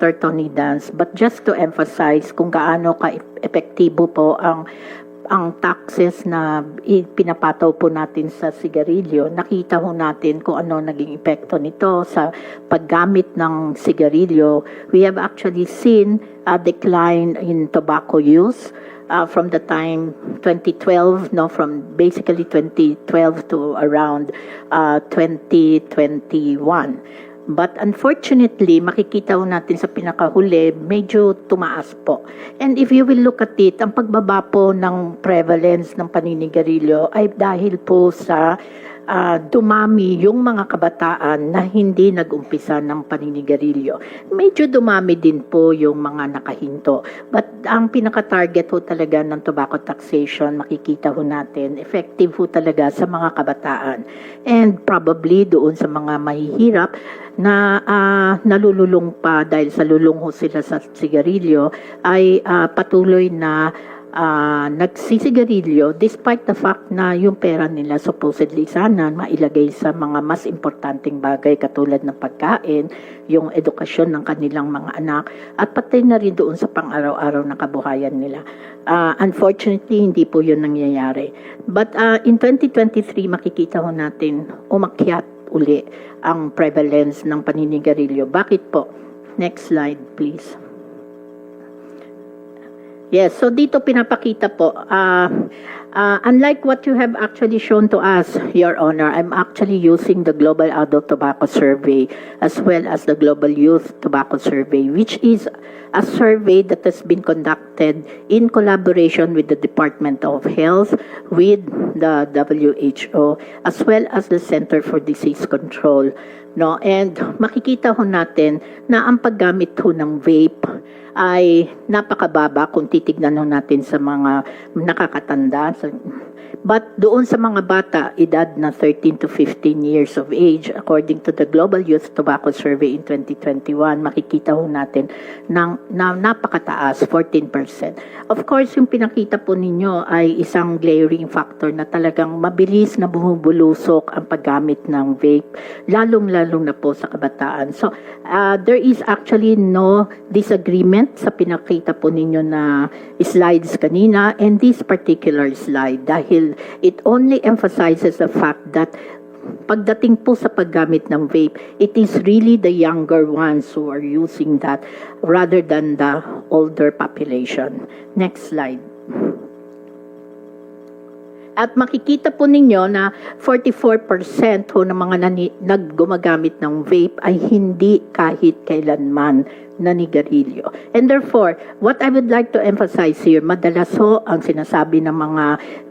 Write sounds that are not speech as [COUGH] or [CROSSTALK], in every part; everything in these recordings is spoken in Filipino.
Dr. Tony Dance, but just to emphasize kung gaano ka-epektibo po ang ang taxes na pinapataw po natin sa sigarilyo, nakita ho natin kung ano naging epekto nito sa paggamit ng sigarilyo. We have actually seen a decline in tobacco use uh, from the time 2012, no, from basically 2012 to around uh, 2021. But unfortunately, makikita ho natin sa pinakahuli, medyo tumaas po. And if you will look at it, ang pagbaba po ng prevalence ng paninigarilyo ay dahil po sa ah, dumami yung mga kabataan na hindi nag-umpisa ng paninigarilyo. Medyo dumami din po yung mga nakahinto. But ang pinaka-target ho talaga ng tobacco taxation, makikita ho natin, effective ho talaga sa mga kabataan. And probably doon sa mga mahihirap na ah, nalululong pa dahil sa lulong ho sila sa sigarilyo ay ah, patuloy na ah, nagsisigarilyo despite the fact na yung pera nila supposedly sana mailagay sa mga mas importanteng bagay katulad ng pagkain, yung edukasyon ng kanilang mga anak at pati na rin doon sa pang-araw-araw na kabuhayan nila. Ah, unfortunately, hindi po yun nangyayari. But ah, in 2023, makikita ho natin umakyat uli ang prevalence ng paninigarilyo. Bakit po? Next slide, please. Yes, so dito pinapakita po, uh, uh, unlike what you have actually shown to us, Your Honor, I'm actually using the Global Adult Tobacco Survey as well as the Global Youth Tobacco Survey, which is a survey that has been conducted in collaboration with the Department of Health, with the WHO, as well as the Center for Disease Control. No? And makikita ho natin na ang paggamit ho ng vape ay napakababa kung titignan natin sa mga nakakatanda. Sa- But doon sa mga bata, edad na 13 to 15 years of age, according to the Global Youth Tobacco Survey in 2021, makikita ho natin ng, na napakataas, 14%. Of course, yung pinakita po ninyo ay isang glaring factor na talagang mabilis na bumubulusok ang paggamit ng vape, lalong-lalong na po sa kabataan. So, uh, there is actually no disagreement sa pinakita po ninyo na slides kanina and this particular slide dahil it only emphasizes the fact that pagdating po sa paggamit ng vape, it is really the younger ones who are using that rather than the older population. Next slide. At makikita po ninyo na 44% ho ng mga nani, naggumagamit ng vape ay hindi kahit kailanman nanigarilyo. And therefore, what I would like to emphasize here, madalas ho ang sinasabi ng mga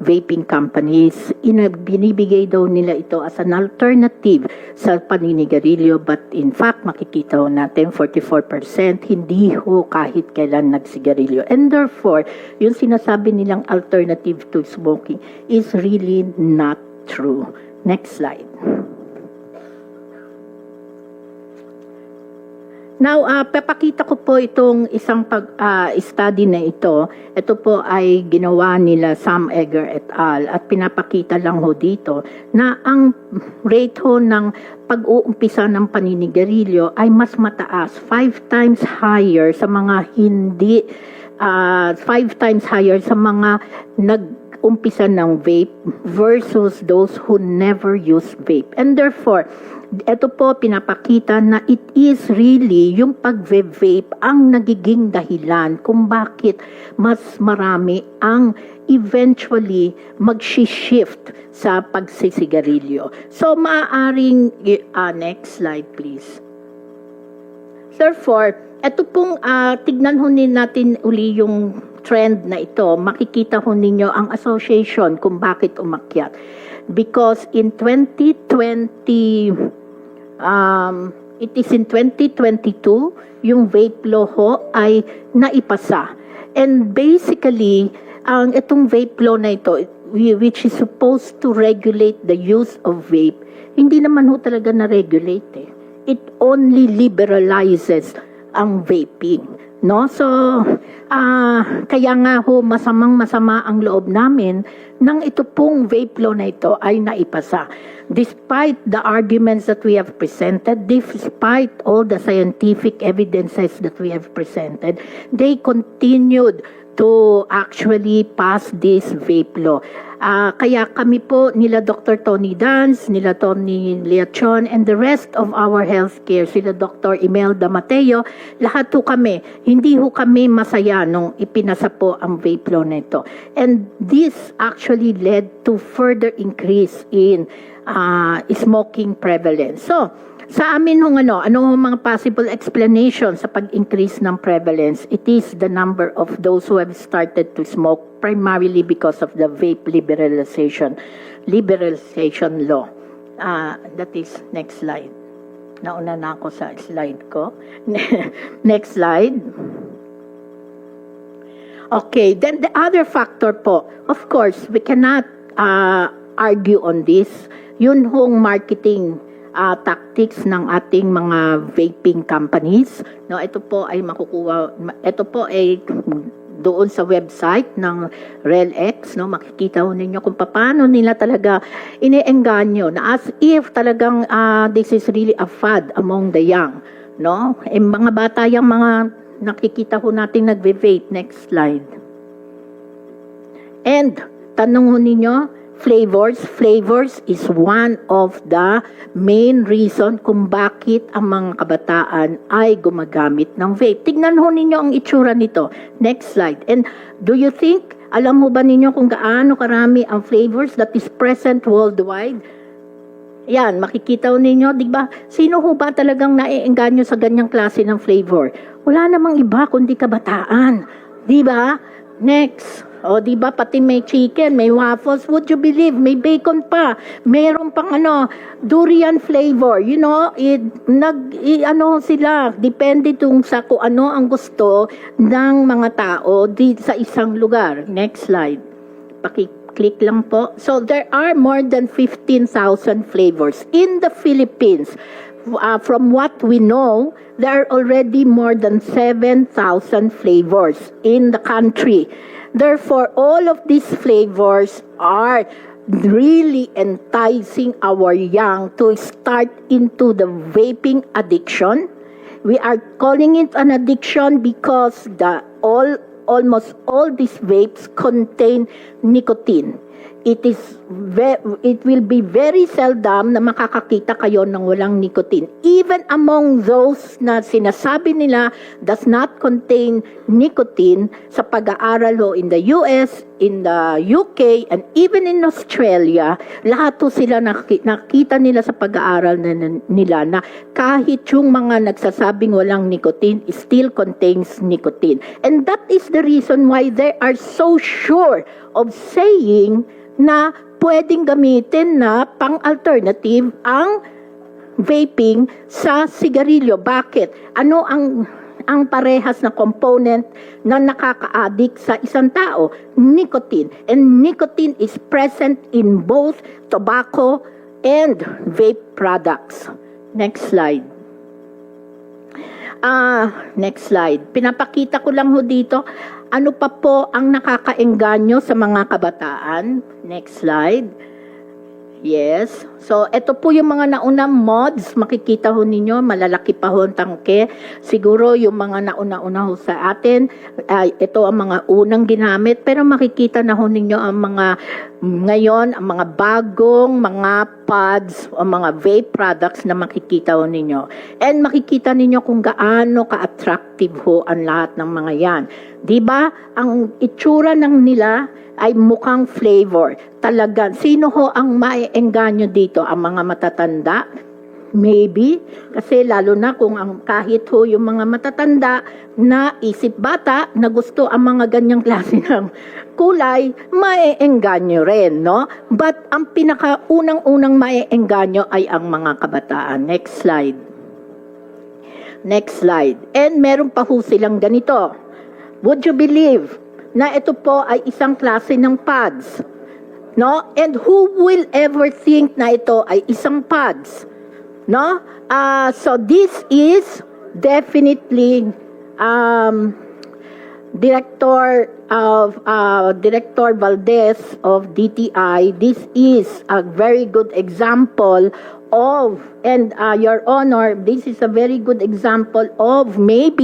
vaping companies, ina, binibigay daw nila ito as an alternative sa paninigarilyo but in fact, makikita ho natin 44% hindi ho kahit kailan nagsigarilyo. And therefore, yung sinasabi nilang alternative to smoking is really not true. Next slide. Now, uh, papakita ko po itong isang pag, ah, study na ito. Ito po ay ginawa nila Sam Egger et al. At pinapakita lang ho dito na ang rate ho ng pag-uumpisa ng paninigarilyo ay mas mataas, five times higher sa mga hindi, ah, five times higher sa mga nag umpisa ng vape versus those who never use vape. And therefore, ito po pinapakita na it is really yung pag-vape ang nagiging dahilan kung bakit mas marami ang eventually mag-shift sa pagsisigarilyo. So, maaaring, uh, next slide please. Therefore, ito pong ah, tignan ho natin uli yung trend na ito. Makikita ho ninyo ang association kung bakit umakyat. Because in 2020, um, it is in 2022, yung vape law ho ay naipasa. And basically, ang itong vape law na ito, whi- which is supposed to regulate the use of vape, hindi naman ho talaga na-regulate eh it only liberalizes ang vaping. No? So, ah kaya nga ho, masamang masama ang loob namin nang ito pong vape law na ito ay naipasa. Despite the arguments that we have presented, despite all the scientific evidences that we have presented, they continued to actually pass this vape law. Ah, kaya kami po nila Dr. Tony Dance, nila Tony Leachon, and the rest of our healthcare, sila Dr. Imelda Mateo, lahat po kami, hindi ho kami masaya nung ipinasa po ang vape law na ito. And this actually led to further increase in ah, smoking prevalence. So, sa amin hong ano, ano hong mga possible explanation sa pag-increase ng prevalence? It is the number of those who have started to smoke primarily because of the vape liberalization liberalization law. Ah, that is next slide. Nauna na ako sa slide ko. [LAUGHS] next slide. Okay, then the other factor po, of course, we cannot uh, argue on this. Yun hong marketing uh, tactics ng ating mga vaping companies. No, ito po ay makukuha, ito po ay doon sa website ng RELX, no, makikita ho ninyo kung paano nila talaga iniengganyo na as if talagang ah, this is really a fad among the young. No? Eh, mga bata yung mga nakikita ho natin nagve-vape. Next slide. And, tanong ho ninyo, flavors, flavors is one of the main reason kung bakit ang mga kabataan ay gumagamit ng vape. Tignan ho ninyo ang itsura nito. Next slide. And do you think, alam mo ba ninyo kung gaano karami ang flavors that is present worldwide? Yan, makikita ninyo, di ba? Sino ho ba talagang naiengganyo sa ganyang klase ng flavor? Wala namang iba kundi kabataan. Di ba? Next. O, di ba, pati may chicken, may waffles, would you believe, may bacon pa, meron pang ano, durian flavor, you know, it, nag, i, ano sila, depende tung sa kung ano ang gusto ng mga tao di, sa isang lugar. Next slide. Paki-click lang po. So, there are more than 15,000 flavors in the Philippines. Uh, from what we know, there are already more than 7,000 flavors in the country. Therefore, all of these flavors are really enticing our young to start into the vaping addiction. We are calling it an addiction because the all almost all these vapes contain nicotine. It is it will be very seldom na makakakita kayo ng walang nicotine. Even among those na sinasabi nila does not contain nicotine sa pag-aaral ho in the US, in the UK, and even in Australia, lahat to sila naki- nakita nila sa pag-aaral na- nila na kahit yung mga nagsasabing walang nicotine still contains nicotine. And that is the reason why they are so sure of saying na pwedeng gamitin na pang-alternative ang vaping sa sigarilyo. Bakit? Ano ang ang parehas na component na nakaka-addict sa isang tao? Nicotine. And nicotine is present in both tobacco and vape products. Next slide. Ah, next slide. Pinapakita ko lang ho dito, ano pa po ang nakakaengganyo sa mga kabataan? Next slide. Yes. So, ito po yung mga naunang mods. Makikita ho ninyo, malalaki pa ho ang tangke. Siguro yung mga nauna-una ho sa atin, ay ito ang mga unang ginamit. Pero makikita na ho ninyo ang mga ngayon, ang mga bagong mga pods o mga vape products na makikita ho ninyo. And makikita ninyo kung gaano ka-attractive ho ang lahat ng mga yan. ba? Ang itsura ng nila ay mukhang flavor. Talaga, sino ho ang maiengganyo dito? Ang mga matatanda? Maybe. Kasi lalo na kung ang kahit ho yung mga matatanda na isip bata na gusto ang mga ganyang klase [LAUGHS] ng kulay, maiengganyo rin, no? But ang pinakaunang-unang maiengganyo ay ang mga kabataan. Next slide. Next slide. And meron pa ho silang ganito. Would you believe na ito po ay isang klase ng pads? No? And who will ever think na ito ay isang pads? No? Ah, so this is definitely um, Director of uh, Director Valdez of DTI, this is a very good example of, and uh, Your Honor, this is a very good example of maybe